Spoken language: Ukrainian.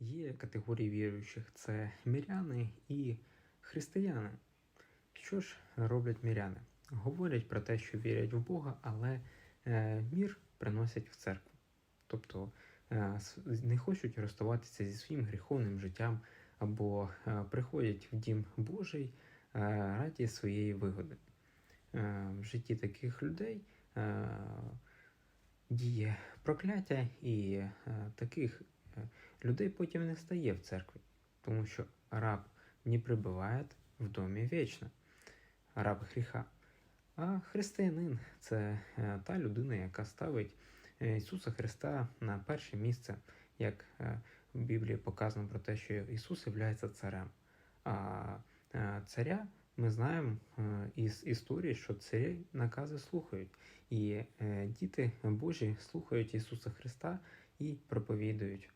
Є категорії віруючих це міряни і християни. Що ж роблять міряни? Говорять про те, що вірять в Бога, але е, мір приносять в церкву. Тобто е, не хочуть розставатися зі своїм гріховним життям або е, приходять в дім Божий раді своєї вигоди. В житті таких людей діє прокляття, і таких людей потім не стає в церкві, тому що раб не прибуває в домі вічно, раб гріха. А християнин це е, та людина, яка ставить е, Ісуса Христа на перше місце, як е, в Біблії показано про те, що Ісус є царем. А царя ми знаємо із історії, що царі накази слухають, і діти Божі слухають Ісуса Христа і проповідують